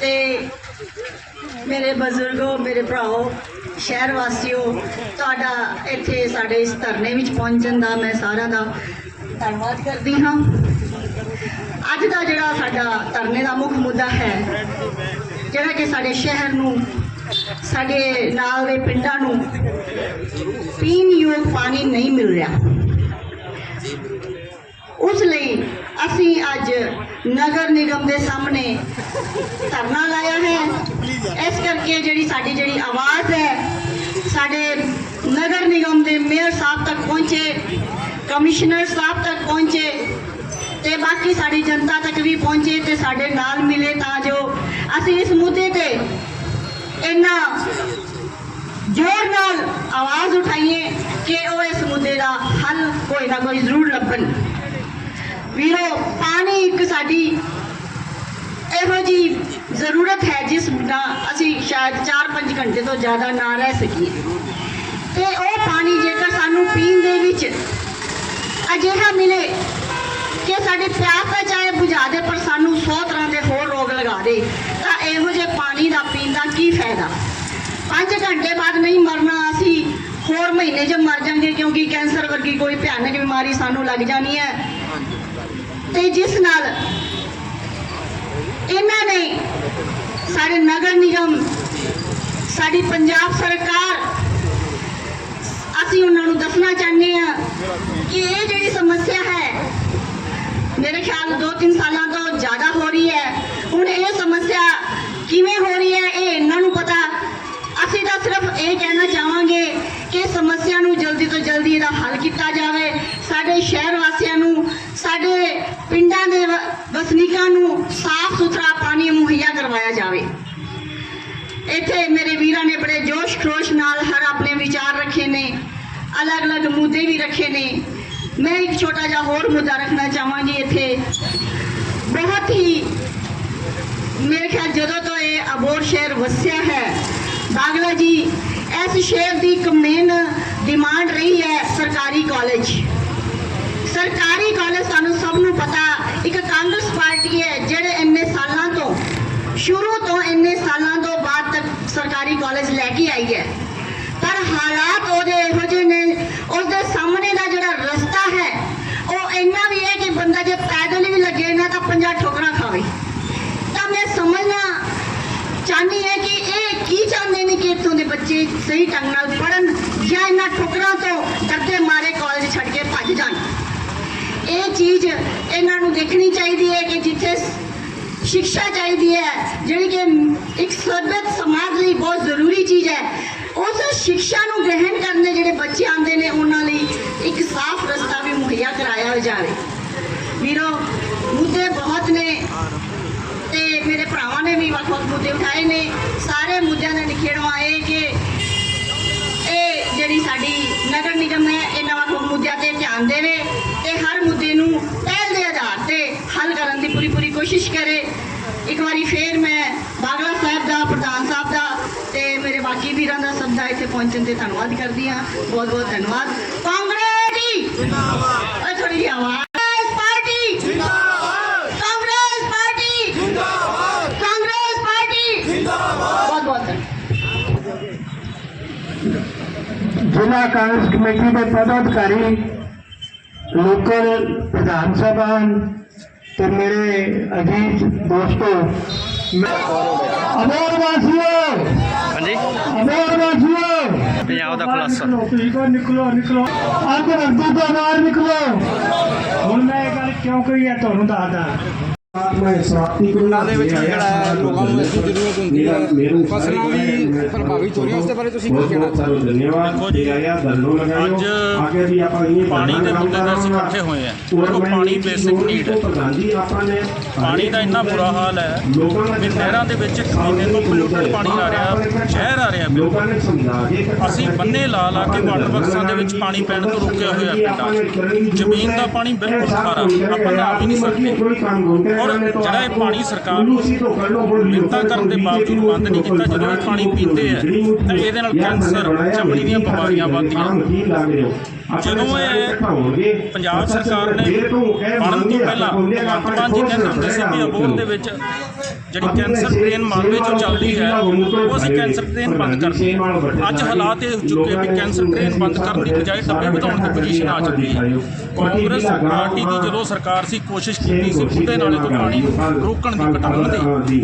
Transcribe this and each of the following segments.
ਤੇ ਮੇਰੇ ਬਜ਼ੁਰਗੋ, ਮੇਰੇ ਭਰਾਓ, ਸ਼ਹਿਰ ਵਾਸੀਓ, ਤੁਹਾਡਾ ਇੱਥੇ ਸਾਡੇ ਇਸ ਧਰਨੇ ਵਿੱਚ ਪਹੁੰਚਣ ਦਾ ਮੈਂ ਸਾਰਿਆਂ ਦਾ ਧੰਨਵਾਦ ਕਰਦੀ ਹਾਂ। ਅੱਜ ਦਾ ਜਿਹੜਾ ਸਾਡਾ ਧਰਨੇ ਦਾ ਮੁੱਖ ਮੁੱਦਾ ਹੈ, ਜਿਹੜਾ ਕਿ ਸਾਡੇ ਸ਼ਹਿਰ ਨੂੰ, ਸਾਡੇ ਨਾਲ ਦੇ ਪਿੰਡਾਂ ਨੂੰ ਪੀਣ ਯੋਗ ਪਾਣੀ ਨਹੀਂ ਮਿਲ ਰਿਹਾ। ਉਸ ਲਈ ਅਸੀਂ ਅੱਜ ਨਗਰ ਨਿਗਮ ਦੇ ਸਾਹਮਣੇ ਧਰਨਾ ਲਾਇਆ ਹੈ। ਇਸ ਕਰਕੇ ਜਿਹੜੀ ਸਾਡੀ ਜਿਹੜੀ ਆਵਾਜ਼ ਹੈ, ਸਾਡੇ ਨਗਰ ਨਿਗਮ ਦੇ ਮੇਅਰ ਸਾਹਿਬ ਤੱਕ ਪਹੁੰਚੇ, ਕਮਿਸ਼ਨਰ ਸਾਹਿਬ ਤੱਕ ਪਹੁੰਚੇ ਤੇ ਬਾਕੀ ਸਾਡੀ ਜਨਤਾ ਤੱਕ ਵੀ ਪਹੁੰਚੇ ਤੇ ਸਾਡੇ ਨਾਲ ਮਿਲੇ ਤਾਂ ਜੋ ਅਸੀਂ ਇਸ ਮੁੱਦੇ ਤੇ ਇੰਨਾ ਜ਼ੋਰ ਨਾਲ ਆਵਾਜ਼ ਉਠਾਈਏ ਕਿ ਉਹ ਇਸ ਮੁੱਦੇ ਦਾ ਹੱਲ ਕੋਈ ਨਾ ਕੋਈ ਜ਼ਰੂਰ ਲੱਭਣ। ਵੀਰੋ ਪਾਣੀ ਇੱਕ ਸਾਡੀ ਇਹੋ ਜੀ ਜ਼ਰੂਰਤ ਹੈ ਜਿਸ ਬਿਨਾਂ ਅਸੀਂ ਸ਼ਾਇਦ 4-5 ਘੰਟੇ ਤੋਂ ਜ਼ਿਆਦਾ ਨਾ ਰਹਿ ਸਕੀਏ। ਤੇ ਉਹ ਪਾਣੀ ਜੇਕਰ ਸਾਨੂੰ ਪੀਣ ਦੇ ਵਿੱਚ ਅਜਿਹਾ ਮਿਲੇ ਕਿ ਸਾਡੇ ਪਿਆਸ ਤਾਂ ਚਾਹੇ ਬੁਝਾ ਦੇ, ਪਰ ਸਾਨੂੰ 100 ਤਰ੍ਹਾਂ ਦੇ ਹੋਰ ਰੋਗ ਲਗਾ ਦੇ, ਤਾਂ ਇਹੋ ਜਿਹੇ ਪਾਣੀ ਦਾ ਪੀਣ ਦਾ ਕੀ ਫਾਇਦਾ? 5 ਘੰਟੇ ਬਾਅਦ ਨਹੀਂ ਮਰਨਾ, ਅਸੀਂ ਹੋਰ ਮਹੀਨੇ 'ਚ ਮਰ ਜਾਵਾਂਗੇ ਕਿਉਂਕਿ ਕੈਂਸਰ ਵਰਗੀ ਕੋਈ ਭਿਆਨਕ ਬਿਮਾਰੀ ਸਾਨੂੰ ਲੱਗ ਜਾਣੀ ਹੈ। ਤੇ ਜਿਸ ਨਾਲ ਇਹਨਾਂ ਨੇ ਸਾਡੇ ਨਗਰ ਨਿਗਮ, ਸਾਡੀ ਪੰਜਾਬ ਸਰਕਾਰ, ਅਸੀਂ ਉਹਨਾਂ ਨੂੰ ਦੱਸਣਾ ਚਾਹੁੰਦੇ ਆ ਕਿ ਇਹ ਜਿਹੜੀ ਸਮੱਸਿਆ ਹੈ, ਮੇਰੇ ਖਿਆਲ 2-3 ਸਾਲਾਂ ਤੋਂ ਜ਼ਿਆਦਾ ਹੋ ਰਹੀ ਹੈ। ਹੁਣ ਇਹ ਸਮੱਸਿਆ ਕਿਵੇਂ ਹੋ ਰਹੀ ਹੈ, ਇਹ ਇਹਨਾਂ ਨੂੰ ਪਤਾ। ਅਸੀਂ ਤਾਂ ਸਿਰਫ ਇਹ ਕਹਿਣਾ ਚਾਹਾਂਗੇ ਕਿ ਸਮੱਸਿਆ ਨੂੰ ਜਲਦੀ ਤੋਂ ਜਲਦੀ ਇਹਦਾ ਹੱਲ ਕੀਤਾ ਜਾਵੇ। ਸਾਡੇ ਸ਼ਹਿਰ ਵਾਸੀਆਂ ਨੂੰ, ਸਾਡੇ ਪਿੰਡਾਂ ਦੇ ਵ- ਵਸਨੀਕਾਂ ਨੂੰ ਸਾਫ਼ ਸੁਥਰਾ ਪਾਣੀ ਮੁਹੱਈਆ ਕਰਵਾਇਆ ਜਾਵੇ। ਇੱਥੇ ਮੇਰੇ ਵੀਰਾਂ ਨੇ ਬੜੇ ਜੋਸ਼ ਖਰੋਸ਼ ਨਾਲ ਹਰ ਆਪਣੇ ਵਿਚਾਰ ਰੱਖੇ ਨੇ, ਅਲੱਗ-ਅਲੱਗ ਮੁੱਦੇ ਵੀ ਰੱਖੇ ਨੇ। ਮੈਂ ਇੱਕ ਛੋਟਾ ਜਿਹਾ ਹੋਰ ਮੁੱਦਾ ਰੱਖਣਾ ਚਾਹਾਂਗੀ ਇੱਥੇ। ਬਹੁਤ ਹੀ ਮੇਰੇ ਖਿਆਲ ਜਦੋਂ ਤੋਂ ਇਹ ਅਬੋਰ ਸ਼ਹਿਰ ਵਸਿਆ ਹੈ, ਬਾਗਲਾ ਜੀ, ਇਸ ਸ਼ਹਿਰ ਦੀ ਇੱਕ ਮੇਨ ਡਿਮਾਂਡ ਰਹੀ ਹੈ ਸਰਕਾਰੀ ਕਾਲਜ ਸਰਕਾਰੀ ਕਾਲਜ ਸਾਨੂੰ ਸਭ ਨੂੰ ਪਤਾ, ਇੱਕ ਕਾਂਗਰਸ ਪਾਰਟੀ ਹੈ ਜਿਹੜੇ ਇੰਨੇ ਸਾਲਾਂ ਤੋਂ, ਸ਼ੁਰੂ ਤੋਂ ਇੰਨੇ ਸਾਲਾਂ ਤੋਂ ਬਾਅਦ ਤੱਕ ਸਰਕਾਰੀ ਕਾਲਜ ਲੈ ਕੇ ਆਈ ਹੈ। ਪਰ ਹਾਲਾਤ ਉਹਦੇ ਇਹੋ ਜਿਹੇ ਨੇ ਉਸ ਦੇ ਸਾਹਮਣੇ ਦਾ ਜਿਹੜਾ ਰਸਤਾ ਹੈ, ਉਹ ਇੰਨਾ ਵੀ ਹੈ ਕਿ ਬੰਦਾ ਜੇ ਪੈਦਲ ਵੀ ਲੱਗੇ ਨਾ ਤਾਂ ਪੰਜਾਂ ਠੋਕਰਾਂ ਖਾਵੇ। ਤਾਂ ਮੈਂ ਸਮਝਣਾ ਚਾਹਨੀ ਹੈ ਕਿ ਇਹ ਕੀ ਚਾਹੁੰਦੇ ਨੇ ਕਿ ਇੱਥੋਂ ਦੇ ਬੱਚੇ ਸਹੀ ਢੰਗ ਨਾਲ ਪੜਨ ਜਾਂ ਇਹਨਾਂ ਠੋਕਰਾਂ ਤੋਂ ਡਰਦੇ ਮਾਰੇ ਕਾਲਜ ਛੱਡ ਕੇ ਭੱਜ ਜਾਣ। ਇਹ ਚੀਜ਼ ਇਹਨਾਂ ਨੂੰ ਦੇਖਣੀ ਚਾਹੀਦੀ ਹੈ ਕਿ ਜਿੱਥੇ ਸਿੱਖਿਆ ਚਾਹੀਦੀ ਹੈ, ਜਿਹੜੀ ਕਿ ਇੱਕ ਸਰਬਤ ਸਮਾਜ ਲਈ ਬਹੁਤ ਜ਼ਰੂਰੀ ਚੀਜ਼ ਹੈ। ਉਸ ਸਿੱਖਿਆ ਨੂੰ ਗ੍ਰਹਿਣ ਕਰਨ ਦੇ ਜਿਹੜੇ ਬੱਚੇ ਆਉਂਦੇ ਨੇ, ਉਹਨਾਂ ਲਈ ਇੱਕ ਸਾਫ਼ ਰਸਤਾ ਵੀ ਮੁਹੱਈਆ ਕਰਾਇਆ ਜਾਵੇ। ਵੀਰੋ, ਮੁੱਦੇ ਬਹੁਤ ਨੇ ਤੇ ਮੇਰੇ ਭਰਾਵਾਂ ਨੇ ਵੀ ਵੱਖ-ਵੱਖ ਮੁੱਦੇ ਉਠਾਏ ਨੇ। ਸਾਰੇ ਮੁੱਦਿਆਂ ਦਾ ਨਿਖੇੜਵਾ ਇਹ ਕਿ ਇਹ ਜਿਹੜੀ ਸਾਡੀ ਨਗਰ ਨਿਗਮ ਹੈ ਇਹਨਾਂ ਵੱਖ ਮੁੱਦਿਆਂ ਤੇ ਧਿਆਨ ਦੇਵੇ। ਤੇ ਹਰ ਮੁੱਦੇ ਨੂੰ ਪਹਿਲ ਦੇ ਆਧਾਰ ਤੇ ਹੱਲ ਕਰਨ ਦੀ ਪੂਰੀ ਪੂਰੀ ਕੋਸ਼ਿਸ਼ ਕਰੇ। ਇੱਕ ਵਾਰੀ ਫੇਰ ਮੈਂ ਬਾਗਲਾ ਸਾਹਿਬ ਦਾ ਪ੍ਰਧਾਨ ਸਾਹਿਬ ਦਾ ਤੇ ਮੇਰੇ ਬਾਕੀ ਵੀਰਾਂ ਦਾ ਸਭ ਦਾ ਇੱਥੇ ਪਹੁੰਚਣ ਤੇ ਧੰਨਵਾਦ ਕਰਦੀ ਹਾਂ। ਬਹੁਤ ਬਹੁਤ ਧੰਨਵਾਦ। ਕਾਂਗਰਸ ਜੀ ਜਿੰਦਾਬਾਦ। ਥੋੜੀ ਜਿਹੀ ਆਵਾਜ਼। ਕਾਂਗਰਸ ਪਾਰਟੀ। ਜਿੰਦਾਬਾਦ। ਕਾਂਗਰਸ ਪਾਰਟੀ। ਜਿੰਦਾਬਾਦ। ਕਾਂਗਰਸ ਪਾਰਟੀ। ਜਿੰਦਾਬਾਦ। ਬਹੁਤ ਬਹੁਤ ਧੰਨਵਾਦ। ਜ਼ਿਲ੍ਹਾ ਕਾਂਗਰਸ ਕਮੇਟੀ ਦੇ ਪਦਾਧਿਕਾਰੀ ਲੋਕਲ ਪ੍ਰਧਾਨ ਸਾਹਿਬਾਨ ਤੇ ਮੇਰੇ ਅਜੀਜ਼ ਦੋਸਤੋ ਮੈਂ ਅਮਰ ਵਾਸੀਓ! ਹਾਂਜੀ। ਅਮਰ ਵਾਸੀਓ! ਪੰਜਾਬ ਦਾ ਖੁਲਾਸਾ। ਤੁਸੀਂ ਕੋ ਨਿਕਲੋ ਨਿਕਲੋ। ਅੱਜ ਰੱਬੂ ਤੋਂ ਬਾਹਰ ਨਿਕਲੋ। ਹੁਣ ਮੈਂ ਇਹ ਗੱਲ ਕਿਉਂ ਕਹੀ ਹੈ ਤੁਹਾਨੂੰ ਦੱਸਦਾ। ਪਿੰਡਾਂ ਦੇ ਵਿੱਚ ਜਿਹੜਾ ਹੈ ਲੋਕਾਂ ਨੂੰ ਇਸ ਦੀ ਜ਼ਰੂਰਤ ਹੁੰਦੀ ਹੈ। ਫਸਲਾਂ ਵੀ ਪ੍ਰਭਾਵਿਤ ਹੋ ਰਹੀਆਂ ਉਸ ਦੇ ਬਾਰੇ ਤੁਸੀਂ ਕੀ ਕਹਿਣਾ ਚਾਹੁੰਦੇ ਦੇਖੋ ਜੀ ਅੱਜ ਪਾਣੀ ਦੇ ਮੁੱਦੇ ਤੇ ਅਸੀਂ ਇਕੱਠੇ ਹੋਏ ਆ। ਦੇਖੋ ਪਾਣੀ ਬੇਸਿਕ ਨੀਡ ਹੈ। ਪਾਣੀ ਦਾ ਇੰਨਾ ਬੁਰਾ ਹਾਲ ਹੈ ਕਿ ਨਹਿਰਾਂ ਦੇ ਵਿੱਚ ਮਹੀਨੇ ਤੋਂ ਪੋਲੂਟਡ ਪਾਣੀ ਆ ਰਿਹਾ ਜ਼ਹਿਰ ਆ ਰਿਹਾ ਬਿਲਕੁਲ। ਅਸੀਂ ਬੰਨੇ ਲਾ ਲਾ ਕੇ ਵਾਟਰ ਬਕਸਾਂ ਦੇ ਵਿੱਚ ਪਾਣੀ ਪੈਣ ਤੋਂ ਰੋਕਿਆ ਹੋਇਆ ਪਿੰਡਾਂ ਜ਼ਮੀਨ ਦਾ ਪਾਣੀ ਬਿਲਕੁਲ ਖਾਰਾ ਆਪਾਂ ਨਾ ਵੀ ਨਹੀਂ ਸਕਦੇ ਔਰ ਜਿਹੜਾ ਇਹ ਪਾਣੀ ਸਰਕਾਰ ਨੂੰ ਮਿੰਤਾਂ ਕਰਨ ਦੇ ਬਾਵਜੂਦ ਬੰਦ ਨਹੀਂ ਕੀਤਾ ਜਦੋਂ ਇਹ ਪਾਣੀ ਪੀਂਦੇ ਆ ਤਾਂ ਇਹਦੇ ਨਾਲ ਕੈਂਸਰ ਚਮੜੀ ਦੀਆਂ ਬਿਮਾਰੀਆਂ ਵੱਧਦੀਆਂ। ਜਦੋਂ ਇਹ ਪੰਜਾਬ ਸਰਕਾਰ ਨੇ ਬਣਨ ਤੋਂ ਪਹਿਲਾਂ ਭਗਵੰਤ ਮਾਨ ਜੀ ਕਹਿੰਦੇ ਹੁੰਦੇ ਸੀ ਦੇ ਵਿੱਚ ਜਿਹੜੀ ਕੈਂਸਰ ਟ੍ਰੇਨ ਮਾਲਵੇ ਚੋਂ ਚੱਲਦੀ ਹੈ ਉਹ ਅਸੀਂ ਕੈਂਸਰ ਟ੍ਰੇਨ ਬੰਦ ਕਰਤੀ ਅੱਜ ਹਾਲਾਤ ਇਹ ਹੋ ਚੁੱਕੇ ਵੀ ਕੈਂਸਰ ਟ੍ਰੇਨ ਬੰਦ ਕਰਨ ਦੀ ਬਜਾਏ ਡੱਬੇ ਵਧਾਉਣ ਦੀ ਪੋਜੀਸ਼ਨ ਆ ਚੁੱਕੀ ਹੈ। ਕਾਂਗਰਸ ਪਾਰਟੀ ਦੀ ਜਦੋਂ ਸਰਕਾਰ ਸੀ, ਕੋਸ਼ਿਸ਼ ਕੀਤੀ ਸੀ ਬੁੱਢੇ ਨਾਲੇ ਤੋਂ ਪਾਣੀ ਰੋਕਣ ਦੀ, ਘਟਾਉਣ ਦੀ।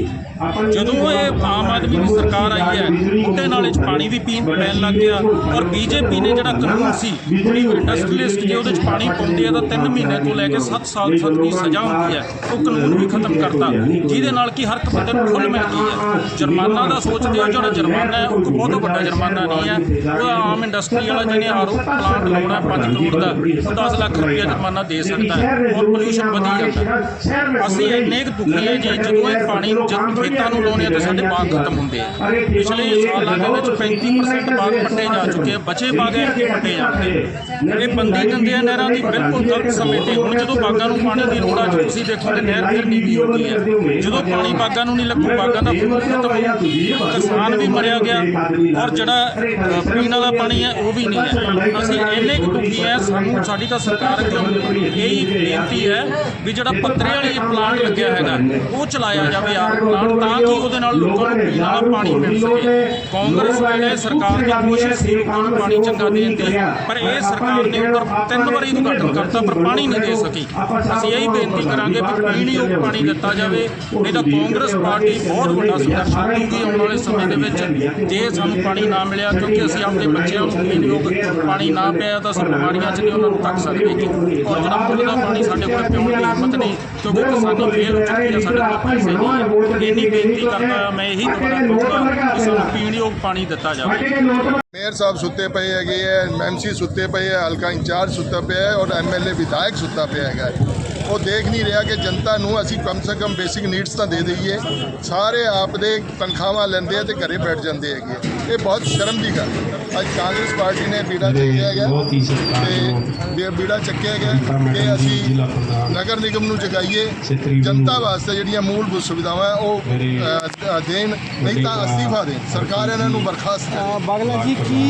ਜਦੋਂ ਇਹ ਆਮ ਆਦਮੀ ਦੀ ਸਰਕਾਰ ਆਈ ਹੈ, ਬੁੱਢੇ ਨਾਲੇ 'ਚ ਪਾਣੀ ਵੀ ਪੀਣ ਪੈਣ ਲੱਗ ਗਿਆ ਔਰ ਬੀਜੇਪੀ ਨੇ ਜਿਹੜਾ ਕਾਨੂੰਨ ਸੀ ਕੋਈ ਇੰਡਸਟਰੀਲਿਸਟ ਜੇ ਉਹਦੇ 'ਚ ਪਾਣੀ ਪਾਉਂਦੇ ਆ ਤਾਂ 3 ਮਹੀਨੇ ਤੋਂ ਲੈ ਕੇ 7 ਸਾਲ ਤੱਕ ਦੀ ਸਜ਼ਾ ਹੁੰਦੀ ਹੈ, ਉਹ ਕਾਨੂੰਨ ਵੀ ਖਤਮ ਕਰਤਾ। ਜਿਹਦੇ ਨਾਲ ਕਿ ਹਰ ਇੱਕ ਬੰਦੇ ਨੂੰ ਖੁੱਲ੍ਹ ਮਿਲਦੀ ਹੈ ਜੁਰਮਾਨਾ ਦਾ ਸੋਚਦੇ ਹੋ ਜਿਹੜਾ ਜੁਰਮਾਨਾ ਹੈ, ਉਹ ਬਹੁਤ ਵੱਡਾ ਜੁਰਮਾਨਾ ਨਹੀਂ ਹੈ। ਉਹ ਆਮ ਇੰਡਸਟਰੀ ਵਾਲਾ ਜਿਹਨੇ ਆਰਓ ਪਲਾਂਟ ਲਾਉਣਾ 5 ਕਰੋੜ ਦਾ 10 ਲੱਖ ਰੁਪਏ ਜੁਰਮਾਨਾ ਦੇ ਸਕਦਾ ਹੈ। ਔਰ ਪੋਲਿਊਸ਼ਨ ਵਧੀ ਜਾਂਦਾ ਅਸੀਂ ਇੰਨੇ ਕੁ ਦੁਖੀ ਹੈ ਜੀ, ਜਦੋਂ ਇਹ ਪਾਣੀ ਨੂੰ ਜਦ ਖੇਤਾਂ ਨੂੰ ਲਾਉਣੇ ਤਾਂ ਸਾਡੇ ਬਾਗ ਖਤਮ ਹੁੰਦੇ ਆ। ਪਿਛਲੇ ਸਾਲਾਂ ਦੇ ਵਿੱਚ 35% ਬਾਗ ਪੱਟੇ ਜਾ ਚੁੱਕੇ ਆ, ਬਚੇ ਬਾਗ ਐ ਕਿ ਪੱਟੇ ਜਾਂਦੇ ਇਹ ਬੰਦੀ ਦਿੰਦੇ ਨਹਿਰਾਂ ਦੀ, ਬਿਲਕੁਲ ਗਲਤ ਸਮੇਂ ਤੇ। ਹੁਣ ਜਦੋਂ ਬਾਗਾਂ ਨੂੰ ਪਾਣੀ ਦੀ ਲੋੜ ਆ, ਤੁਸੀਂ ਦੇਖੋ ਤੇ ਨਹਿਰ ਕਿੰਨੀ ਵੀ ਹੋ ਹੈ। ਜਦੋਂ ਪਾਣੀ ਬਾਗਾਂ ਨੂੰ ਨਹੀਂ ਲੱਗੂ, ਬਾਗਾਂ ਦਾ ਫੁੱਲ ਕਿਸਾਨ ਵੀ ਮਰਿਆ ਗਿਆ, ਔਰ ਜਿਹੜਾ ਪੀਣ ਵਾਲਾ ਪਾਣੀ ਹੈ, ਉਹ ਵੀ ਨਹੀਂ ਹੈ। ਅਸੀਂ ਇੰਨੇ ਕੁ ਦੁਖੀ ਹੈ, ਸਾਨੂੰ, ਸਾਡੀ ਤਾਂ ਸਰਕਾਰ ਅੱਗੇ ਇਹੀ ਬੇਨਤੀ ਹੈ ਵੀ ਜਿਹੜਾ ਪੱਤਰੇ ਵਾਲੀ ਪਲਾਂਟ ਲੱਗਿਆ ਹੈਗਾ, ਉਹ ਚਲਾਇਆ ਜਾਵੇ ਆਰ ਪਲਾਂਟ ਤਾਂ ਕਿ ਉਹਦੇ ਨਾਲ ਲੋਕਾਂ ਨੂੰ ਪੀਣ ਵਾਲਾ ਪਾਣੀ ਮਿਲ ਸਕੇ। ਕਾਂਗਰਸ ਵੇਲੇ ਸਰਕਾਰ ਦੀ ਕੋਸ਼ਿਸ਼ ਸੀ ਲੋਕਾਂ ਨੂੰ ਪਾਣੀ ਚੰਗਾ ਦੇਣ ਦੀ, ਪਰ ਇਹ ਸਰਕਾਰ ਨੇ ਉੱਧਰ ਤਿੰਨ ਵਾਰੀ ਉਦਘਾਟਨ ਕਰਤਾ, ਪਰ ਪਾਣੀ ਨਹੀਂ ਦੇ ਸਕੀ। ਅਸੀਂ ਇਹੀ ਬੇਨਤੀ ਕਰਾਂਗੇ ਵੀ ਪੀਣ ਯੋਗ ਪਾਣੀ ਦਿੱਤਾ ਜਾਵੇ, ਨਹੀਂ ਤਾਂ ਕਾਂਗਰਸ ਪਾਰਟੀ ਬਹੁਤ ਵੱਡਾ ਸੰਘਰਸ਼ ਕਰੂਗੀ ਆਉਣ ਵਾਲੇ ਸਮੇਂ ਦੇ ਵਿੱਚ। ਜੇ ਸਾਨੂੰ ਪਾਣੀ ਨਾ ਮਿਲਿਆ ਕਿਉਂਕਿ ਅਸੀਂ ਆਪਣੇ ਬੱਚਿਆਂ ਨੂੰ ਪੀਣ ਯੋਗ ਪਾਣੀ ਨਾ ਪਿਆ ਤਾਂ ਅਸੀਂ ਬਿਮਾਰੀਆਂ 'ਚ ਨਹੀਂ ਉਹਨਾਂ ਨੂੰ ਤੱਕ ਸਕਦੇ ਜੀ। ਔਰ ਜਿਹੜਾ ਮੁੱਲ ਦਾ ਪਾਣੀ ਸਾਡੇ ਕੋਲ ਪਿਉਣ ਦੀ ਹਿੰਮਤ ਨਹੀਂ ਕਿਉਂਕਿ ਕਿਸਾਨੀ ਫੇਲ ਹੋ ਚੁੱਕੀ ਹੈ ਸਾਡੇ ਕੋਲ ਪੈਸੇ ਨਹੀਂ ਇੰਨੀ ਬੇਨਤੀ ਕਰਦਾ ਮੈਂ ਇਹੀ ਦੁਬਾਰਾ ਕਹੂੰਗਾ ਕਿ ਸਾਨੂੰ ਪੀਣ ਯੋਗ ਪਾਣੀ ਦਿੱਤਾ ਜਾਵੇ। ਮੇਅਰ ਸਾਹਿਬ ਸੁੱਤੇ ਪਏ ਹੈਗੇ ਹੈ ਐਮਸੀ ਸੁੱਤੇ ਪਏ ਹੈ ਹਲਕਾ ਇੰਚਾਰਜ ਸੁੱਤਾ ਪਿਆ ਹੈ ਔਰ ਐਮਐਲਏ ਵਿਧਾਇਕ ਸੁੱਤਾ ਪਿਆ ਹੈਗਾ ਹੈ। ਉਹ ਦੇਖ ਨਹੀਂ ਰਿਹਾ ਕਿ ਜਨਤਾ ਨੂੰ ਅਸੀਂ ਕਮ ਸੇ ਕਮ ਬੇਸਿਕ ਨੀਡਸ ਤਾਂ ਦੇ ਦਈਏ। ਸਾਰੇ ਆਪ ਦੇ ਤਨਖਾਹਾਂ ਲੈਂਦੇ ਆ ਤੇ ਘਰੇ ਬੈਠ ਜਾਂਦੇ ਹੈਗੇ ਇਹ ਬਹੁਤ ਸ਼ਰਮ ਦੀ ਗੱਲ ਹੈ। ਅੱਜ ਕਾਂਗਰਸ ਪਾਰਟੀ ਨੇ ਬੀੜਾ ਚੱਕਿਆ ਗਿਆ ਬਹੁਤ ਹੀ ਸਤਿਕਾਰਯੋਗ ਤੇ ਬੀੜਾ ਚੱਕਿਆ ਗਿਆ ਕਿ ਅਸੀਂ ਜ਼ਿਲ੍ਹਾ ਪ੍ਰਧਾਨ। ਨਗਰ ਨਿਗਮ ਨੂੰ ਜਗਾਈਏ ਜਨਤਾ ਵਾਸਤੇ ਜਿਹੜੀਆਂ ਮੂਲਭੂਤ ਸੁਵਿਧਾਵਾਂ ਉਹ ਦੇਣ ਨਹੀਂ ਤਾਂ ਅਸਤੀਫਾ ਦੇਣ ਸਰਕਾਰ ਇਹਨਾਂ ਨੂੰ ਬਰਖਾਸਤ ਕਰੇ ਬਾਗਲਾ ਜੀ ਕੀ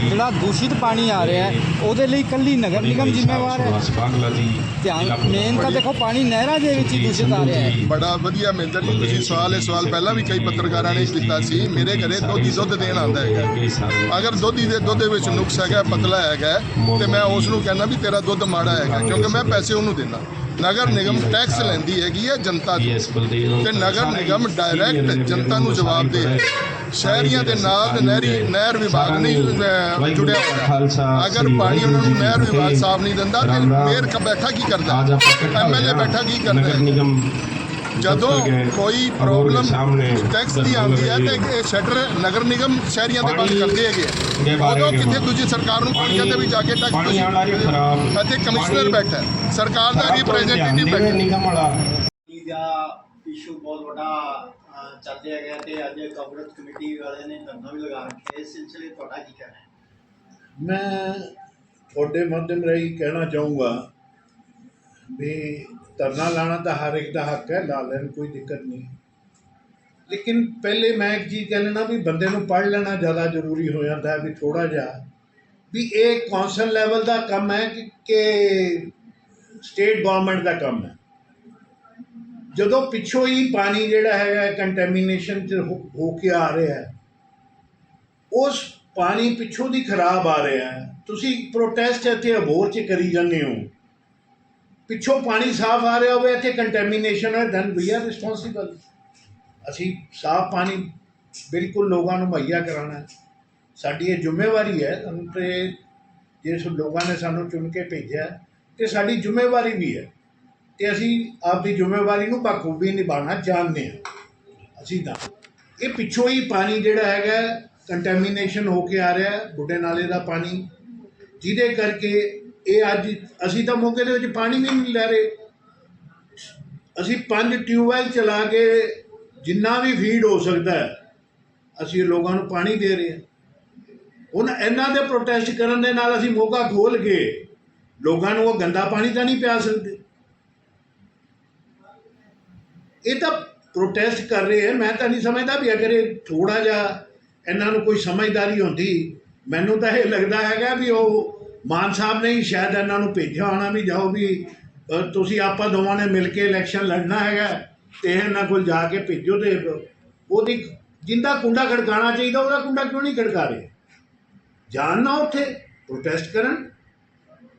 ਜਿਹੜਾ ਦੂਸ਼ਿਤ ਪਾਣੀ ਆ ਰਿਹਾ ਹੈ ਉਹਦੇ ਲਈ ਕੱਲੀ ਨਗਰ ਨਿਗਮ ਜ਼ਿੰਮੇਵਾਰ ਹੈ ਬਾਗਲਾ ਜੀ ਧਿਆਨ ਮੇਨ ਤਾਂ ਦੇਖੋ ਪਾਣੀ ਨਹਿਰਾਂ ਦੇ ਵਿੱਚ ਹੀ ਦੂਸ਼ਿਤ ਆ ਰਿਹਾ ਹੈ। ਬੜਾ ਵਧੀਆ ਮਹਿੰਦਰ ਜੀ ਤੁਸੀਂ ਸਵਾਲ ਇਹ ਸਵਾਲ ਪਹਿਲਾਂ ਵੀ ਕਈ ਪੱਤਰਕਾਰਾਂ ਨੇ ਕੀਤਾ ਸੀ ਮੇਰੇ ਘਰੇ ਦੁੱਧ ਹੀ ਦੁੱਧ ਦੇਣ ਆਉਂਦਾ ਹੈਗਾ। ਅਗਰ ਦੁੱਧ ਦੇ ਦੁੱਧ ਦੇ ਵਿੱਚ ਨੁਕਸ ਹੈਗਾ ਪਤਲਾ ਹੈਗਾ ਤੇ ਮੈਂ ਉਸ ਨੂੰ ਕਹਿੰਦਾ ਵੀ ਤੇਰਾ ਦੁੱਧ ਮਾੜਾ ਹੈਗਾ ਕਿਉਂਕਿ ਮੈਂ ਪੈਸੇ ਉਹਨੂੰ ਦਿੰਦਾ। ਨਗਰ ਨਿਗਮ ਟੈਕਸ ਲੈਂਦੀ ਹੈਗੀ ਹੈ ਜਨਤਾ ਤੋਂ ਤੇ ਨਗਰ ਨਿਗਮ ਡਾਇਰੈਕਟ ਜਨਤਾ ਨੂੰ ਜਵਾਬ ਦੇ। ਸ਼ਹਿਰੀਆਂ ਦੇ ਨਾਲ ਨਹਿਰੀ ਨਹਿਰ ਵਿਭਾਗ ਨਹੀਂ ਜੁੜਿਆ ਹੋਇਆ। ਅਗਰ ਪਾਣੀ ਉਹਨਾਂ ਨੂੰ ਨਹਿਰ ਵਿਭਾਗ ਸਾਫ਼ ਨਹੀਂ ਦਿੰਦਾ ਤੇ ਮੇਅਰ ਕ ਬੈਠਾ ਕੀ ਕਰਦਾ? ਐਮਐਲਏ। ਬੈਠਾ ਕੀ ਕਰਦਾ? ਨਗਰ? ਨਿਗਮ ਜਦੋਂ ਕੋਈ ਪ੍ਰੋਬਲਮ ਟੈਕਸ ਦੀ ਆਉਂਦੀ ਹੈ ਤੇ ਇਹ ਸ਼ਟਰ ਨਗਰ ਨਿਗਮ ਸ਼ਹਿਰੀਆਂ ਦੇ ਬੰਦ ਕਰਦੇ ਹੈਗੇ ਉਦੋਂ ਕੇ ਕਿੱਥੇ ਬਾਰੇ। ਦੂਜੀ ਸਰਕਾਰ ਨੂੰ ਪਾਣੀ ਦੇ ਵੀ ਜਾ ਕੇ ਟੈਕਸ ਪਾਣੀ ਆਉਣ ਵਾਲੀ ਖਰਾਬ। ਇੱਥੇ ਕਮਿਸ਼ਨਰ ਬੈਠਾ ਹੈ, ਸਰਕਾਰ ਦਾ ਰਿਪਰੈਜ਼ੈਂਟੇਟਿਵ ਬੈਠਾ ਹੈ। ਨਿਗਮ ਵਾਲਾ। ਦਾ ਇਸ਼ੂ ਬਹੁਤ ਵੱਡਾ ਚੱਲ ਰਿਹਾ ਗਿਆ ਤੇ ਅੱਜ ਕਾਂਗਰਸ ਕਮੇਟੀ ਵਾਲਿਆਂ ਨੇ ਧਰਨਾ ਵੀ ਲਗਾ ਰੱਖਿਆ। ਇਸ ਸਿਲਸਿਲੇ ਤੁਹਾਡਾ ਕੀ ਕਹਿਣਾ ਹੈ? ਮੈਂ ਤੁਹਾਡੇ ਮਾਧਿਅਮ ਰਾਹੀਂ ਕਹਿਣਾ ਚਾਹੂੰਗਾ ਵੀ ਧਰਨਾ ਲਾਣਾ ਤਾਂ ਹਰ ਇੱਕ ਦਾ ਹੱਕ ਹੈ, ਲਾ ਲੈਣ ਕੋਈ ਦਿੱਕਤ ਨਹੀਂ। ਲੇਕਿਨ ਪਹਿਲੇ ਮੈਂ ਇੱਕ ਚੀਜ਼ ਕਹਿ ਲੈਣਾ ਵੀ ਬੰਦੇ ਨੂੰ ਪੜ੍ਹ ਲੈਣਾ ਜ਼ਿਆਦਾ ਜ਼ਰੂਰੀ ਹੋ ਜਾਂਦਾ ਹੈ ਵੀ ਥੋੜਾ ਜਿਹਾ। ਵੀ ਇਹ ਕੌਂਸਲ ਲੈਵਲ ਦਾ ਕੰਮ ਹੈ ਕਿ ਸਟੇਟ ਗਵਰਨਮੈਂਟ ਦਾ ਕੰਮ ਹੈ। ਜਦੋਂ ਪਿੱਛੋਂ ਹੀ ਪਾਣੀ ਜਿਹੜਾ ਹੈਗਾ ਕੰਟੈਮੀਨੇਸ਼ਨ ਚ ਹੋ ਹੋ ਕੇ ਆ ਰਿਹਾ ਹੈ, ਉਸ ਪਾਣੀ ਪਿੱਛੋਂ ਦੀ ਖਰਾਬ ਆ ਰਿਹਾ ਹੈ। ਤੁਸੀਂ ਪ੍ਰੋਟੈਸਟ ਇੱਥੇ ਅਬੋਰ ਚ ਕਰੀ ਜਾਂਦੇ ਹੋ। ਪਿੱਛੋਂ ਪਾਣੀ ਸਾਫ਼ ਆ ਰਿਹਾ ਹੋਵੇ ਇੱਥੇ ਕੰਟੈਮੀਨੇਸ਼ਨ ਹੈ ਦੈਨ ਵੀ ਆਰ ਰਿਸਪੌਂਸਿਬਲ ਅਸੀਂ ਸਾਫ਼ ਪਾਣੀ ਬਿਲਕੁਲ ਲੋਕਾਂ ਨੂੰ ਮੁਹੱਈਆ ਕਰਾਉਣਾ ਸਾਡੀ ਇਹ ਜ਼ਿੰਮੇਵਾਰੀ ਹੈ ਤੇ ਜਿਸ ਲੋਕਾਂ ਨੇ ਸਾਨੂੰ ਚੁਣ ਕੇ ਭੇਜਿਆ ਹੈ, ਤੇ ਸਾਡੀ ਜ਼ਿੰਮੇਵਾਰੀ ਵੀ ਹੈ। ਤੇ ਅਸੀਂ ਆਪਦੀ ਜ਼ਿੰਮੇਵਾਰੀ ਨੂੰ ਬਖੂਬੀ ਨਿਭਾਉਣਾ ਜਾਣਦੇ ਹਾਂ। ਅਸੀਂ ਤਾਂ ਇਹ ਪਿੱਛੋਂ ਹੀ ਪਾਣੀ ਜਿਹੜਾ ਹੈਗਾ ਕੰਟੈਮੀਨੇਸ਼ਨ ਹੋ ਕੇ ਆ ਰਿਹਾ ਬੁੱਢੇ ਨਾਲੇ ਦਾ ਪਾਣੀ ਜਿਹਦੇ ਕਰਕੇ ਇਹ ਅੱਜ ਅਸੀਂ ਤਾਂ ਮੋਗੇ ਦੇ ਵਿੱਚ ਪਾਣੀ ਵੀ ਨਹੀਂ ਲੈ ਰਹੇ। ਅਸੀਂ ਪੰਜ ਟਿਊਬਵੈਲ ਚਲਾ ਕੇ ਜਿੰਨਾ ਵੀ ਫੀਡ ਹੋ ਸਕਦਾ ਅਸੀਂ ਲੋਕਾਂ ਨੂੰ ਪਾਣੀ ਦੇ ਰਹੇ ਹਾਂ। ਹੁਣ ਇਹਨਾਂ ਦੇ ਪ੍ਰੋਟੈਸਟ ਕਰਨ ਦੇ ਨਾਲ ਅਸੀਂ ਮੋਗਾ ਖੋਲ ਕੇ ਲੋਕਾਂ ਨੂੰ ਉਹ ਗੰਦਾ ਪਾਣੀ ਤਾਂ ਨਹੀਂ ਪਿਆ ਸਕਦੇ। ਇਹ ਤਾਂ ਪ੍ਰੋਟੈਸਟ ਕਰ ਰਹੇ ਹੈ। ਮੈਂ ਤਾਂ ਨਹੀਂ ਸਮਝਦਾ ਵੀ ਅਗਰ ਇਹ ਥੋੜਾ ਜਿਹਾ ਇਹਨਾਂ ਨੂੰ ਕੋਈ ਸਮਝਦਾਰੀ ਹੁੰਦੀ, ਮੈਨੂੰ ਤਾਂ ਇਹ ਲੱਗਦਾ ਹੈਗਾ ਵੀ ਉਹ ਮਾਨ ਸਾਹਿਬ ਨੇ ਹੀ ਸ਼ਾਇਦ ਇਹਨਾਂ ਨੂੰ ਭੇਜਿਆ ਹੋਣਾ ਵੀ ਜਾਓ ਵੀ ਤੁਸੀਂ ਆਪਾਂ ਦੋਵਾਂ ਨੇ ਮਿਲ ਕੇ ਇਲੈਕਸ਼ਨ ਲੜਨਾ ਹੈਗਾ ਤੇ ਇਹਨਾਂ ਕੋਲ ਜਾ ਕੇ ਭੇਜੋ ਤੇ ਉਹਦੀ ਜਿੰਦਾ ਕੁੰਡਾ ਖੜਕਾਣਾ ਚਾਹੀਦਾ ਉਹਦਾ ਕੁੰਡਾ ਕਿਉਂ ਨਹੀਂ ਖੜਕਾ ਰਹੇ? ਜਾਣ ਨਾ ਉੱਥੇ ਪ੍ਰੋਟੈਸਟ ਕਰਨ।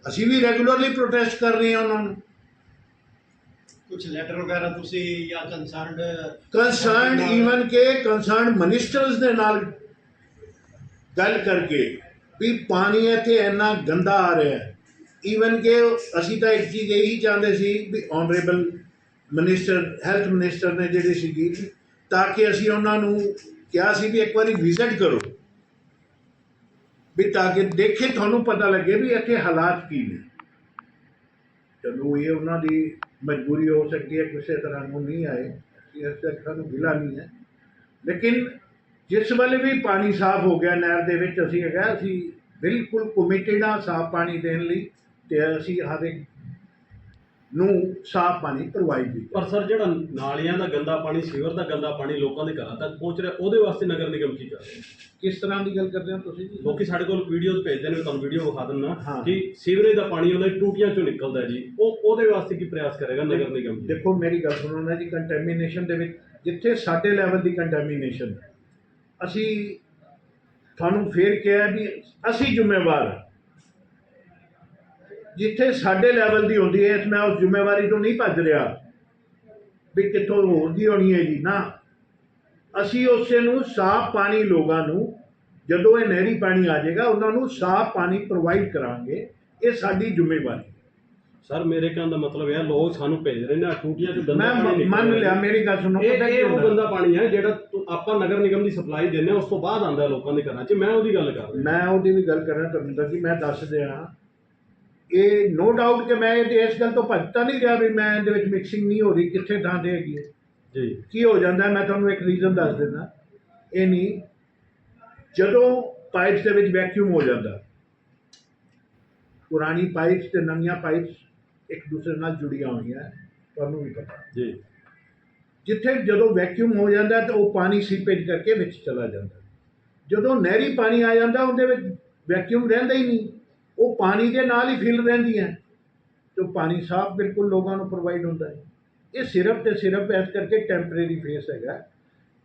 ਅਸੀਂ ਵੀ ਰੈਗੂਲਰਲੀ ਪ੍ਰੋਟੈਸਟ ਕਰ ਰਹੇ ਹਾਂ ਉਹਨਾਂ ਨੂੰ। ਕੁਝ ਲੈਟਰ ਵਗੈਰਾ ਤੁਸੀਂ ਜਾਂ ਕੰਸਰਨਡ ਕੰਸਰਨਡ ਈਵਨ ਕੇ ਕੰਸਰਨਡ ਮਿਨਿਸਟਰਸ ਦੇ ਨਾਲ ਗੱਲ ਕਰਕੇ ਵੀ ਪਾਣੀ ਇੱਥੇ ਇੰਨਾ ਗੰਦਾ ਆ ਰਿਹਾ ਹੈ। ਈਵਨ ਕਿ ਅਸੀਂ ਤਾਂ ਇੱਕ ਚੀਜ਼ ਇਹੀ ਚਾਹੁੰਦੇ ਸੀ ਵੀ ਆਨਰੇਬਲ ਮਿਨਿਸਟਰ ਹੈਲਥ ਮਿਨਿਸਟਰ ਨੇ ਜਿਹੜੀ ਸੀਗੀ, ਤਾਂ ਕਿ ਅਸੀਂ ਉਹਨਾਂ ਨੂੰ ਕਿਹਾ ਸੀ ਵੀ ਇੱਕ ਵਾਰੀ ਵਿਜ਼ਿਟ ਕਰੋ। ਵੀ ਤਾਂ ਕਿ ਦੇਖੇ ਤੁਹਾਨੂੰ ਪਤਾ ਲੱਗੇ ਵੀ ਇੱਥੇ ਹਾਲਾਤ ਕੀ ਨੇ। ਚਲੋ ਇਹ ਉਹਨਾਂ ਦੀ ਮਜਬੂਰੀ ਹੋ ਸਕਦੀ ਹੈ, ਕਿਸੇ ਤਰ੍ਹਾਂ ਨੂੰ ਨਹੀਂ ਆਏ। ਅਸੀਂ ਇਸ ਤੱਕ ਸਾਨੂੰ ਗਿਲਾ ਨਹੀਂ ਹੈ। ਲੇਕਿਨ ਜਿਸ ਵੇਲੇ ਵੀ ਪਾਣੀ ਸਾਫ਼ ਹੋ ਗਿਆ ਨਹਿਰ ਦੇ ਵਿੱਚ ਅਸੀਂ ਹੈਗਾ ਅਸੀਂ ਬਿਲਕੁਲ ਕਮਿਟਡ ਆ ਸਾਫ਼ ਪਾਣੀ ਦੇਣ ਲਈ ਤੇ ਅਸੀਂ ਇੱਕ ਨੂੰ ਸਾਫ਼ ਪਾਣੀ ਪ੍ਰੋਵਾਈਡ ਵੀ ਪਰ ਸਰ ਜਿਹੜਾ ਨਾਲੀਆਂ ਦਾ ਗੰਦਾ ਪਾਣੀ ਸੀਵਰ ਦਾ ਗੰਦਾ ਪਾਣੀ ਲੋਕਾਂ ਦੇ ਘਰਾਂ ਤੱਕ ਪਹੁੰਚ ਰਿਹਾ ਉਹਦੇ ਵਾਸਤੇ ਨਗਰ ਨਿਗਮ ਕੀ ਕਰ ਰਿਹਾ? ਕਿਸ ਤਰ੍ਹਾਂ ਦੀ ਗੱਲ ਕਰਦੇ ਹੋ ਤੁਸੀਂ ਜੀ? ਲੋਕੀ ਸਾਡੇ ਕੋਲ ਵੀਡੀਓਜ਼ ਭੇਜਦੇ ਨੇ ਤੁਹਾਨੂੰ ਵੀਡੀਓ ਵਿਖਾ ਦਿੰਨਾ ਹਾਂ। ਕਿ ਸੀਵਰੇਜ ਦਾ ਪਾਣੀ ਉਹਨਾਂ ਦੀ ਟੂਟੀਆਂ ਚੋਂ ਨਿਕਲਦਾ ਹੈ ਜੀ। ਉਹ ਉਹਦੇ ਵਾਸਤੇ ਕੀ ਪ੍ਰਯਾਸ ਕਰੇਗਾ ਨਗਰ ਨਿਗਮ ਦੇਖੋ ਮੇਰੀ ਗੱਲ ਸੁਣੋ ਨਾ ਜੀ ਕੰਟੈਮੀਨੇਸ਼ਨ ਦੇ ਵਿੱਚ ਜਿੱਥੇ ਸਾਡੇ ਲੈਵਲ ਦੀ ਕੰਟੈਮੀਨੇਸ਼ਨ ਅਸੀਂ ਤੁਹਾਨੂੰ ਫੇਰ ਕਿਹਾ ਵੀ ਅਸੀਂ ਜ਼ਿੰਮੇਵਾਰ ਹਾਂ। ਜਿੱਥੇ ਸਾਡੇ ਲੈਵਲ ਦੀ ਹੁੰਦੀ ਹੈ, ਮੈਂ ਉਸ ਜ਼ਿੰਮੇਵਾਰੀ ਤੋਂ ਨਹੀਂ ਭੱਜ ਰਿਹਾ ਵੀ ਕਿੱਥੋਂ ਹੋਰ ਦੀ ਹੋਣੀ ਹੈ ਜੀ, ਨਾ। ਅਸੀਂ ਉਸੇ ਨੂੰ ਸਾਫ਼ ਪਾਣੀ ਲੋਕਾਂ ਨੂੰ, ਜਦੋਂ ਇਹ ਨਹਿਰੀ ਪਾਣੀ ਆ ਜਾਏਗਾ, ਉਹਨਾਂ ਨੂੰ ਸਾਫ਼ ਪਾਣੀ ਪ੍ਰੋਵਾਈਡ ਕਰਾਂਗੇ, ਇਹ ਸਾਡੀ ਜ਼ਿੰਮੇਵਾਰੀ ਸਰ ਮੇਰੇ ਕਹਿਣ ਦਾ ਮਤਲਬ ਇਹ ਹੈ ਲੋਕ ਸਾਨੂੰ ਭੇਜ ਰਹੇ ਨੇ ਟੂਟੀਆਂ ਚੋਂ ਗੰਦਾ ਮੈਂ ਪਾਣੀ ਮ- ਨਿਕਲ ਮੰਨ ਰਿਹਾ ਲਿਆ। ਮੇਰੀ ਗੱਲ ਸੁਣੋ ਇਹ ਪਤਾ ਕੀ ਇਹ ਉਹ ਹੁੰਦਾ? ਗੰਦਾ ਪਾਣੀ ਹੈ ਜਿਹੜਾ ਤੁ- ਆਪਾਂ ਨਗਰ ਨਿਗਮ ਦੀ ਸਪਲਾਈ ਦਿੰਦੇ ਹਾਂ ਉਸ ਤੋਂ ਬਾਅਦ ਆਉਂਦਾ ਹੈ ਲੋਕਾਂ ਦੇ ਘਰਾਂ 'ਚ। ਮੈਂ ਉਹਦੀ ਗੱਲ ਕਰ ਰਿਹਾ। ਮੈਂ ਉਹਦੀ ਵੀ ਗੱਲ ਕਰਨਾ ਤਾਂ ਕਿ ਮੈਂ ਦੱਸ ਦਿਆਂ। ਇਹ ਨੋ ਡਾਊਟ ਕਿ ਮੈਂ ਇਹਦੇ ਇਸ ਗੱਲ ਤੋਂ ਭੱਜ ਤਾਂ ਨਹੀਂ ਰਿਹਾ ਵੀ ਮੈਂ ਇਹਦੇ ਵਿੱਚ ਮਿਕਸਿੰਗ ਨਹੀਂ ਹੋ ਰਹੀ ਕਿੱਥੇ ਥਾਂ ਤੇ ਹੈਗੀ ਹੈ। ਜੀ। ਕੀ ਹੋ ਜਾਂਦਾ ਮੈਂ ਤੁਹਾਨੂੰ ਇੱਕ ਰੀਜ਼ਨ ਦੱਸ ਦਿੰਦਾ। ਇਹ ਨਹੀਂ ਜਦੋਂ ਪਾਈਪਸ ਦੇ ਵਿੱਚ ਵੈਕਿਊਮ ਹੋ ਜਾਂਦਾ ਪੁਰਾਣੀ ਪਾਈਪਸ ਤੇ ਨਵੀਆਂ ਪਾਈਪਸ ਇੱਕ ਦੂਸਰੇ ਨਾਲ ਜੁੜੀਆਂ ਹੋਈਆਂ ਤੁਹਾਨੂੰ ਵੀ ਪਤਾ। ਜੀ। ਜਿੱਥੇ ਜਦੋਂ ਵੈਕਿਊਮ ਹੋ ਜਾਂਦਾ ਤਾਂ ਉਹ ਪਾਣੀ ਸੀਪੇਜ ਕਰਕੇ ਵਿੱਚ ਚਲਾ ਜਾਂਦਾ। ਜਦੋਂ ਨਹਿਰੀ ਪਾਣੀ ਆ ਜਾਂਦਾ ਉਹਦੇ ਵਿੱਚ ਵੈਕਿਊਮ ਰਹਿੰਦਾ ਹੀ ਨਹੀਂ। ਉਹ ਪਾਣੀ ਦੇ ਨਾਲ ਹੀ ਫਿਲ ਰਹਿੰਦੀ ਹੈ ਤੇ ਪਾਣੀ ਸਾਫ਼ ਬਿਲਕੁਲ ਲੋਕਾਂ ਨੂੰ ਪ੍ਰੋਵਾਈਡ ਹੁੰਦਾ ਹੈ। ਇਹ ਸਿਰਫ ਤੇ ਸਿਰਫ ਇਸ ਕਰਕੇ ਟੈਂਪਰੇਰੀ ਫੇਸ ਹੈਗਾ।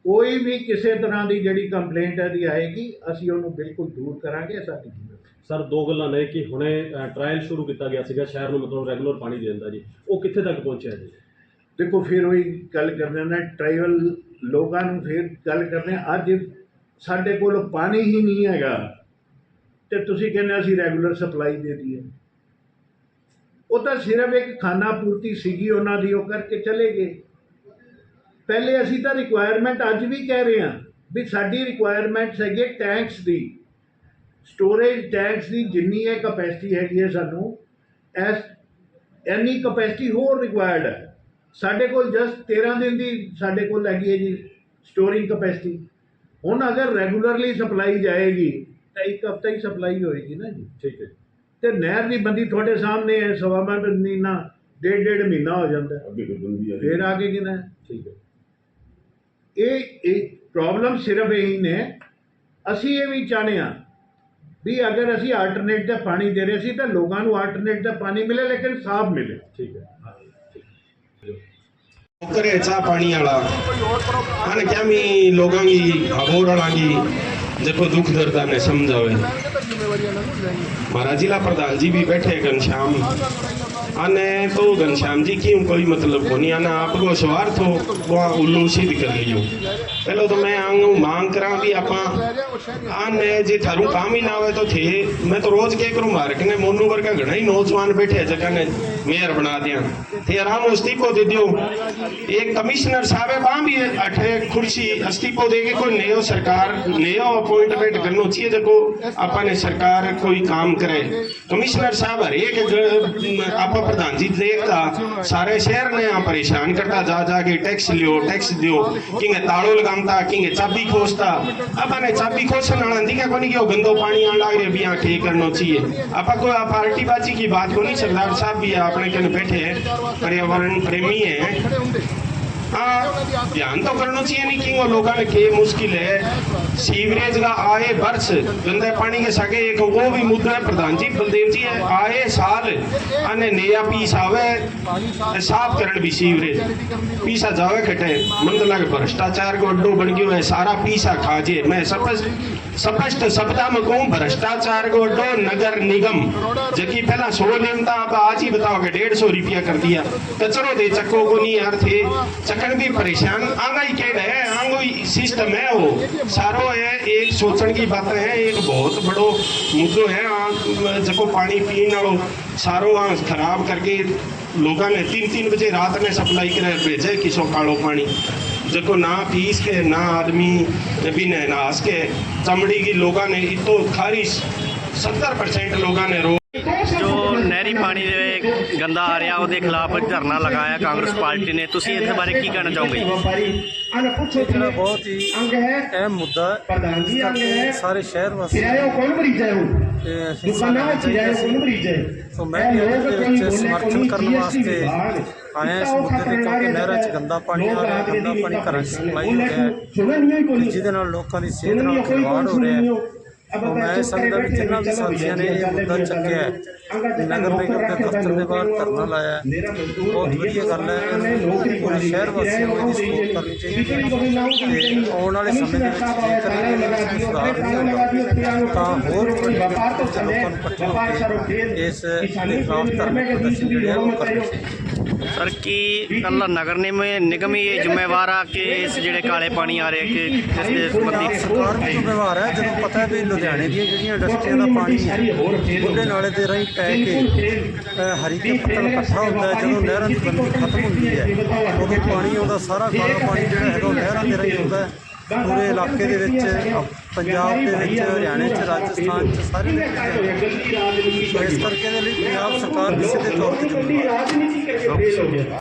ਕੋਈ ਵੀ ਕਿਸੇ ਤਰ੍ਹਾਂ ਦੀ ਜਿਹੜੀ ਕੰਪਲੇਂਟ ਇਹਦੀ ਆਏਗੀ ਅਸੀਂ ਉਹਨੂੰ ਬਿਲਕੁਲ ਦੂਰ ਕਰਾਂਗੇ ਸਾਡੀ ਸਰ ਦੋ ਗੱਲਾਂ ਨੇ ਕਿ ਹੁਣੇ ਟ੍ਰਾਇਲ ਸ਼ੁਰੂ ਕੀਤਾ ਗਿਆ ਸੀਗਾ ਸ਼ਹਿਰ ਨੂੰ ਮਤਲਬ ਰੈਗੂਲਰ ਪਾਣੀ ਦੇਣ ਦਾ ਜੀ। ਉਹ ਕਿੱਥੇ ਤੱਕ ਪਹੁੰਚਿਆ ਜੀ? ਦੇਖੋ ਫਿਰ ਉਹੀ ਗੱਲ ਕਰਦੇ ਨੇ ਟ੍ਰਾਈਬਲ ਲੋਕਾਂ ਨੂੰ ਫਿਰ ਗੱਲ ਕਰਦੇ ਅੱਜ ਸਾਡੇ ਕੋਲ ਪਾਣੀ ਹੀ ਨਹੀਂ ਹੈਗਾ ਤੇ ਤੁਸੀਂ ਕਹਿੰਦੇ ਅਸੀਂ ਰੈਗੂਲਰ ਸਪਲਾਈ ਦੇ ਦਈਏ। ਉਹ ਤਾਂ ਸਿਰਫ ਇੱਕ ਖਾਨਾ ਪੂਰਤੀ ਸੀਗੀ ਉਹਨਾਂ ਦੀ ਉਹ ਕਰਕੇ ਚਲੇ ਗਏ। ਪਹਿਲੇ ਅਸੀਂ ਤਾਂ ਰਿਕੁਆਇਰਮੈਂਟ ਅੱਜ ਵੀ ਕਹਿ ਰਹੇ ਹਾਂ ਵੀ ਸਾਡੀ ਰਿਕੁਆਇਰਮੈਂਟਸ ਹੈਗੇ ਟੈਂਕਸ ਦੀ। ਸਟੋਰੇਜ ਟੈਂਕਸ ਦੀ ਜਿੰਨੀ ਹੈ ਕਪੈਸਿਟੀ ਹੈਗੀ ਹੈ ਸਾਨੂੰ ਐਸ ਇੰਨੀ ਕਪੈਸਿਟੀ ਹੋਰ ਰਿਕੁਆਇਰਡ ਹੈ। ਸਾਡੇ ਕੋਲ ਜਸਟ 13 ਦਿਨ ਦੀ ਸਾਡੇ ਕੋਲ ਹੈਗੀ ਹੈ ਜੀ ਸਟੋਰਿੰਗ ਕਪੈਸਿਟੀ ਹੁਣ ਅਗਰ ਰੈਗੂਲਰਲੀ ਸਪਲਾਈ ਜਾਏਗੀ ਤਾਂ ਇੱਕ ਹਫਤਾ ਹੀ ਸਪਲਾਈ ਹੋਏਗੀ ਨਾ ਜੀ। ਠੀਕ ਹੈ ਤੇ ਨਹਿਰ ਦੀ ਬੰਦੀ ਤੁਹਾਡੇ ਸਾਹਮਣੇ ਹੈ ਸਵਾ ਮਹੀਨਾ ਡੇਢ ਡੇਢ ਮਹੀਨਾ ਹੋ ਜਾਂਦਾ। ਹੈ। ਫਿਰ ਆਗੇ ਕਿਨਾ ਠੀਕ ਹੈ। ਇਹ ਇਹ ਪ੍ਰੋਬਲਮ ਸਿਰਫ ਇਹ ਨੇ ਅਸੀਂ ਇਹ ਵੀ ਚਾਹਨੇ ਆ ਵੀ ਅਗਰ ਅਸੀਂ ਆਲਟਰਨੇਟ ਦਾ ਪਾਣੀ ਦੇ ਰਹੇ ਸੀ ਤਾਂ ਲੋਕਾਂ ਨੂੰ ਆਲਟਰਨੇਟ ਦਾ ਪਾਣੀ ਮਿਲੇ ਲੇਕਿਨ ਸਾਫ਼ ਮਿਲੇ। ਠੀਕ ਹੈ। ਘਰੇਚਾ ਪਾਣੀ ਵਾਲਾ ਹਨ ਕਿ ਆਮੀ ਲੋਕਾਂ ਦੀ ਅਬੋਰ ਵਾਲਾਂ ਦੀ ਦੇਖੋ ਦੁੱਖ ਦਰਦਾਂ ਨੇ ਸਮਝਾਵੇ ਮਹਾਰਾਜ ਜ਼ਿਲ੍ਹਾ ਪ੍ਰਧਾਨ ਜੀ ਵੀ ਬੈਠੇ ਗਨ ਸ਼ਾਮ। અને કહું ઘનશ્યામજી કેમ કોઈ મતલબ કોની અને આપણો સ્વાર્થ ઉલ્લુસિત કરી લ્યો પેલો તો મેં આમ હું માંગ કરા બી આપણા काम ही तो तो दे दियो। एक कमिश्नर साहब वहाँ भी अठे कुर्सी कोई नयो सरकार, नयो अपॉइंटमेंट करनो चाहिए देखो अपने सरकार कोई काम करे। कमिश्नर साहब हर एक आप प्रधान जी देखता सारे शहर ने यहाँ परेशान करता, जा जा के टैक्स लियो, टैक्स दियो। किंगे ताड़ो लगामता किंगे चाबी खोसता अपने चाबी खोसन वाला दिखा को नहीं कि वो गंदो पानी आने लग रहे भी यहाँ ठीक करना चाहिए आप कोई पार्टी बाजी की बात को नहीं सरदार साहब भी है अपने कन बैठे हैं पर्यावरण प्रेमी हैं हाँ ध्यान तो करना चाहिए नहीं कि वो लोगों ने के मुश्किल है सीवरेज का आए वर्ष गंदे पानी के सके एक वो भी मुद्दा है प्रधान जी बलदेव जी है आए साल अने नया पीस आवे ते साफ करण भी सीवरेज पीसा जावे खटे मंद लगे भ्रष्टाचार को अड्डो बन गयो है सारा पीसा खा जे मैं स्पष्ट स्पष्ट शब्दा में कहूँ भ्रष्टाचार को अड्डो नगर निगम जबकि पहला सौ लेमता अब आज ही बताओ कि डेढ़ सौ रुपया कर दिया कचरो दे चक्को को नहीं यार थे चकन भी परेशान। आंगा ही केड है, आंगो ही सिस्टम है वो। सारो है, एक सोचण की बात है, एक बहुत बड़ो मुद्दो है। जको पानी पीने वालो सारो आ खराब करके लोगों ने तीन तीन बजे रात में सप्लाई करे, भेजे किसो कालो पानी जको ना पीस के, ना आदमी भी ने नास के, चमड़ी की लोगों ने इतो खारिश। सत्तर परसेंट लोगों ने रो ਨਹਿਰੀ ਪਾਣੀ ਦੇ ਗੰਦਾ ਆ ਰਿਹਾ ਉਹਦੇ ਖਿਲਾਫ ਧਰਨਾ ਲਗਾਇਆ ਕਾਂਗਰਸ ਪਾਰਟੀ ਨੇ। ਤੁਸੀਂ ਇਸ ਬਾਰੇ ਕੀ ਕਹਿਣਾ ਚਾਹੋਗੇ? ਜਿਹੜਾ ਬਹੁਤ ਹੀ ਅਹਿਮ ਮੁੱਦਾ ਹੈ ਪ੍ਰਧਾਨ ਜੀ ਅੰਗ ਹੈ। ਸਾਰੇ ਸ਼ਹਿਰ ਵਾਸੀ ਕਿਰਾਇਆ ਕੌਣ ਮਰੀਜ਼ ਹੈ ਉਹ ਤੇ ਹਿੱਸਾ ਦੁਕਾਨਾਂ ਲੈਣਾ ਵਿੱਚ ਕਿਰਾਇਆ ਚਾਹੀਦਾ ਕੌਣ ਸੀ ਮਰੀਜ਼ ਹੈ ਸੋ ਮੈਂ ਵੀ ਇਹ ਇਹਦੇ ਲੋਕ ਵਿੱਚ ਕੋਈ ਬੋਲੇ ਸਮਰਥਨ ਕੋਈ ਕਰਨ ਵਾਸਤੇ। ਆਇਆ ਇਸ ਮੁੱਦੇ ਤੇ ਕਿਉਂਕਿ ਨਹਿਰਾਂ 'ਚ ਗੰਦਾ ਪਾਣੀ ਆ ਰਿਹਾ ਗੰਦਾ ਪਾਣੀ ਘਰਾਂ 'ਚ ਸਪਲਾਈ ਹੋ ਰਿਹਾ ਜਿਹਦੇ ਨਾਲ ਲੋਕਾਂ ਦੀ ਸਿਹਤ ਨਾਲ ਖਿਲਵਾੜ ਹੋ ਰਿਹਾ ਮੈਂ ਸੰਗਤਾਂ ਵਿੱਚ ਜਿਨ੍ਹਾਂ ਸਾਥੀਆਂ ਨੇ ਇਹ ਮੁੱਦਾ ਚੱਕਿਆ ਨਗਰ ਨਿਗਮ ਦੇ ਦਫ਼ਤਰ ਦੇ ਬਾਹਰ ਧਰਨਾ ਲਾਇਆ ਬਹੁਤ ਵਧੀਆ ਗੱਲ ਹੈ। ਇਹਨੂੰ ਪੂਰੇ ਸ਼ਹਿਰ ਵਾਸੀਆਂ ਨੂੰ ਇਹਦੀ ਸਪੋਰਟ ਕਰਨੀ ਚਾਹੀਦੀ ਹੈ। ਤੇ ਆਉਣ ਵਾਲੇ ਸਮੇਂ ਦੇ ਵਿੱਚ ਜੇਕਰ ਇਹ ਸੁਧਾਰ ਤਾਂ ਹੋਰ ਵਪਾਰ ਤੋਂ ਚੱਲੇ ਵਪਾਰ ਇਸ ਦੇ ਖਿਲਾਫ ਧਰਨਾ ਪ੍ਰਦਰਸ਼ਨ ਜਿਹੜਾ ਉਹ ਕਰਨਾ ਚਾਹੀਦਾ ਸਰ ਕੀ ਕੱਲਾ ਨਗਰ ਨਿਗਮ ਹੀ ਇਹ ਜ਼ਿੰਮੇਵਾਰ ਆ ਕਿ ਇਸ ਜਿਹੜੇ ਕਾਲੇ ਪਾਣੀ ਆ ਰਿਹਾ ਕਿ ਇਸ ਦੇ ਸੰਬੰਧੀ ਸਰਕਾਰ ਦੀ ਜ਼ਿੰਮੇਵਾਰ ਹੈ ਜਦੋਂ ਪਤਾ ਹੈ ਵੀ ਲੁਧਿਆਣੇ ਦੀਆਂ ਜਿਹੜੀਆਂ ਇੰਡਸਟਰੀਆਂ ਦਾ ਪਾਣੀ ਹੈ। ਬੁੱਢੇ ਨਾਲੇ ਦੇ ਰਾਹੀਂ ਪੈ ਕੇ ਹਰੀ ਕੇ ਪੱਤਲ ਇਕੱਠਾ ਹੁੰਦਾ ਹੈ ਜਦੋਂ ਨਹਿਰਾਂ ਦੀ ਗੰਦਗੀ ਖਤਮ ਹੁੰਦੀ ਹੈ ਉਦੋਂ ਪਾਣੀ ਆਉਂਦਾ ਸਾਰਾ ਕਾਲਾ ਪਾਣੀ ਜਿਹੜਾ ਹੈਗਾ ਉਹ ਨਹਿਰਾਂ ਦੇ ਰਾਹੀਂ ਹੁੰਦਾ ਹੈ। ਪੂਰੇ ਇਲਾਕੇ ਦੇ ਵਿੱਚ ਪੰਜਾਬ ਦੇ ਵਿੱਚ ਹਰਿਆਣੇ 'ਚ ਰਾਜਸਥਾਨ 'ਚ ਸਾਰੇ ਸੋ ਇਸ ਕਰਕੇ ਦੇ ਲਈ ਪੰਜਾਬ ਸਰਕਾਰ ਕਿਸੇ ਦੇ ਤੌਰ ਤੇ ਜ਼ਿੰਮੇਵਾਰ